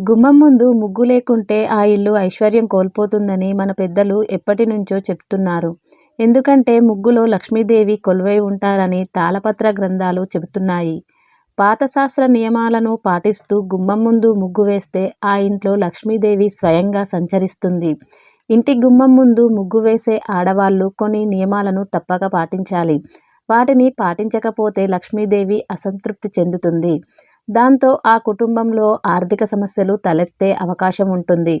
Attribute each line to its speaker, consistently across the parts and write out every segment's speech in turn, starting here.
Speaker 1: గుమ్మం ముందు ముగ్గు లేకుంటే ఆ ఇల్లు ఐశ్వర్యం కోల్పోతుందని మన పెద్దలు ఎప్పటి నుంచో చెప్తున్నారు. ఎందుకంటే ముగ్గులో లక్ష్మీదేవి కొలువై ఉంటారని తాళపత్ర గ్రంథాలు చెబుతున్నాయి. పాత శాస్త్ర నియమాలను పాటిస్తూ గుమ్మం ముందు ముగ్గు వేస్తే ఆ ఇంట్లో లక్ష్మీదేవి స్వయంగా సంచరిస్తుంది. ఇంటి గుమ్మం ముందు ముగ్గు వేసే ఆడవాళ్ళు కొన్ని నియమాలను తప్పక పాటించాలి. వాటిని పాటించకపోతే లక్ష్మీదేవి అసంతృప్తి చెందుతుంది. దాంతో ఆ కుటుంబంలో ఆర్థిక సమస్యలు తలెత్తే అవకాశం ఉంటుంది.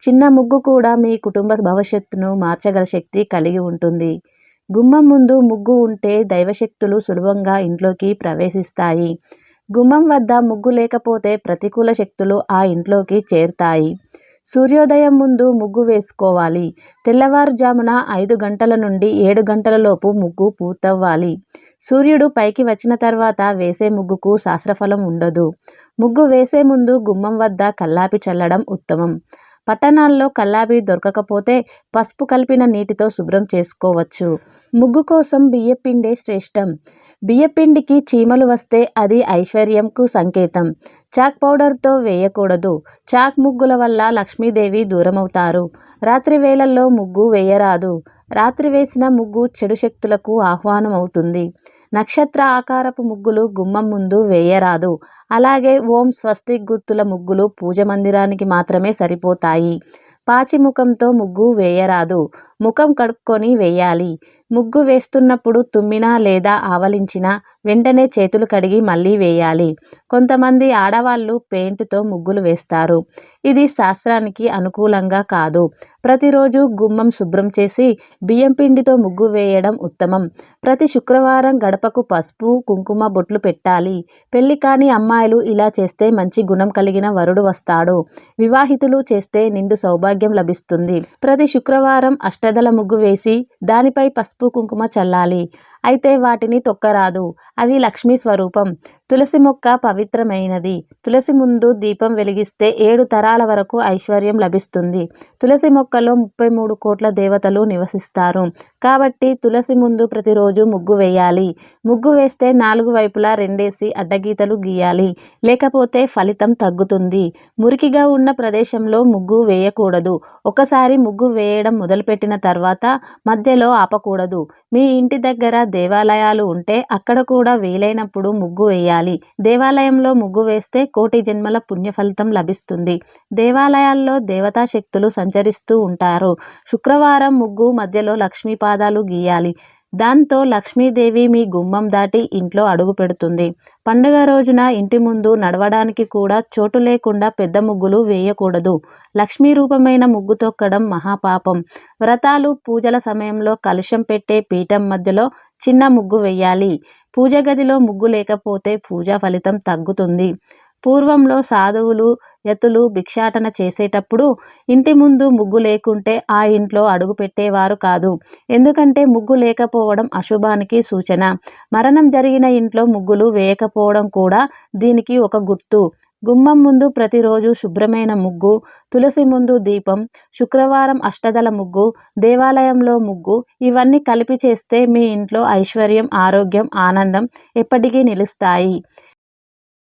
Speaker 1: చిన్న ముగ్గు కూడా మీ కుటుంబ భవిష్యత్తును మార్చగల శక్తి కలిగి ఉంటుంది. గుమ్మం ముందు ముగ్గు ఉంటే దైవశక్తులు సులభంగా ఇంట్లోకి ప్రవేశిస్తాయి. గుమ్మం వద్ద ముగ్గు లేకపోతే ప్రతికూల శక్తులు ఆ ఇంట్లోకి చేరుతాయి. సూర్యోదయం ముందు ముగ్గు వేసుకోవాలి. తెల్లవారుజామున ఐదు గంటల నుండి ఏడు గంటలలోపు ముగ్గు పూర్తవ్వాలి. సూర్యుడు పైకి వచ్చిన తర్వాత వేసే ముగ్గుకు శాస్త్రఫలం ఉండదు. ముగ్గు వేసే ముందు గుమ్మం వద్ద కల్లాపి చల్లడం ఉత్తమం. పట్టణాల్లో కల్లాపి దొరకకపోతే పసుపు కలిపిన నీటితో శుభ్రం చేసుకోవచ్చు. ముగ్గు కోసం బియ్యపిండే శ్రేష్టం బియ్యపిండికి చీమలు వస్తే అది ఐశ్వర్యంకు సంకేతం. చాక్ పౌడర్తో వేయకూడదు. చాక్ ముగ్గుల వల్ల లక్ష్మీదేవి దూరమవుతారు. రాత్రి వేళల్లో ముగ్గు వేయరాదు. రాత్రి వేసిన ముగ్గు చెడు శక్తులకు ఆహ్వానం అవుతుంది. నక్షత్ర ఆకారపు ముగ్గులు గుమ్మం ముందు వేయరాదు. అలాగే ఓం స్వస్తిక్ గుర్తుల ముగ్గులు పూజ మందిరానికి మాత్రమే సరిపోతాయి. పాచి ముఖంతో ముగ్గు వేయరాదు. ముఖం కడుక్కొని వేయాలి. ముగ్గు వేస్తున్నప్పుడు తుమ్మినా లేదా ఆవలించినా వెంటనే చేతులు కడిగి మళ్ళీ వేయాలి. కొంతమంది ఆడవాళ్ళు పెయింట్తో ముగ్గులు వేస్తారు. ఇది శాస్త్రానికి అనుకూలంగా కాదు. ప్రతిరోజు గుమ్మం శుభ్రం చేసి బియ్యం పిండితో ముగ్గు వేయడం ఉత్తమం. ప్రతి శుక్రవారం గడపకు పసుపు, కుంకుమ బొట్లు పెట్టాలి. పెళ్ళికాని అమ్మాయిలు ఇలా చేస్తే మంచి గుణం కలిగిన వరుడు వస్తాడు. వివాహితులు చేస్తే నిండు సౌభాగ్యం లభిస్తుంది. ప్రతి శుక్రవారం అష్టదల ముగ్గు వేసి దానిపై పసుపు, కుంకుమ చల్లాలి. అయితే వాటిని తొక్కరాదు. అవి లక్ష్మీ స్వరూపం. తులసి మొక్క పవిత్రమైనది. తులసి ముందు దీపం వెలిగిస్తే ఏడు తరాల వరకు ఐశ్వర్యం లభిస్తుంది. తులసి మొక్కలో ముప్పై మూడు కోట్ల దేవతలు నివసిస్తారు. కాబట్టి తులసి ముందు ప్రతిరోజు ముగ్గు వేయాలి. ముగ్గు వేస్తే నాలుగు వైపులా రెండేసి అడ్డగీతలు గీయాలి. లేకపోతే ఫలితం తగ్గుతుంది. మురికిగా ఉన్న ప్రదేశంలో ముగ్గు వేయకూడదు. ఒకసారి ముగ్గు వేయడం మొదలుపెట్టిన తర్వాత మధ్యలో ఆపకూడదు. మీ ఇంటి దగ్గర దేవాలయాలు ఉంటే అక్కడ కూడా వీలైనప్పుడు ముగ్గు వేయాలి. దేవాలయంలో ముగ్గు వేస్తే కోటి జన్మల పుణ్యఫలితం లభిస్తుంది. దేవాలయాల్లో దేవతా శక్తులు సంచరిస్తూ ఉంటారు. శుక్రవారం ముగ్గు మధ్యలో లక్ష్మీ పాదాలు గీయాలి. దాంతో లక్ష్మీదేవి మీ గుమ్మం దాటి ఇంట్లో అడుగుపెడుతుంది. పండుగ రోజున ఇంటి ముందు నడవడానికి కూడా చోటు లేకుండా పెద్ద ముగ్గులు వేయకూడదు. లక్ష్మీ రూపమైన ముగ్గు తొక్కడం మహాపాపం. వ్రతాలు, పూజల సమయంలో కలుషం పెట్టే పీఠం మధ్యలో చిన్న ముగ్గు వేయాలి. పూజ గదిలో ముగ్గు లేకపోతే పూజా ఫలితం తగ్గుతుంది. పూర్వంలో సాధువులు, యతులు భిక్షాటన చేసేటప్పుడు ఇంటి ముందు ముగ్గు లేకుంటే ఆ ఇంట్లో అడుగు పెట్టేవారు కాదు. ఎందుకంటే ముగ్గు లేకపోవడం అశుభానికి సూచన. మరణం జరిగిన ఇంట్లో ముగ్గులు వేయకపోవడం కూడా దీనికి ఒక గుర్తు. గుమ్మం ముందు ప్రతిరోజు శుభ్రమైన ముగ్గు, తులసి ముందు దీపం, శుక్రవారం అష్టదల ముగ్గు, దేవాలయంలో ముగ్గు ఇవన్నీ కలిపి చేస్తే మీ ఇంట్లో ఐశ్వర్యం, ఆరోగ్యం, ఆనందం ఎప్పటికీ నిలుస్తాయి.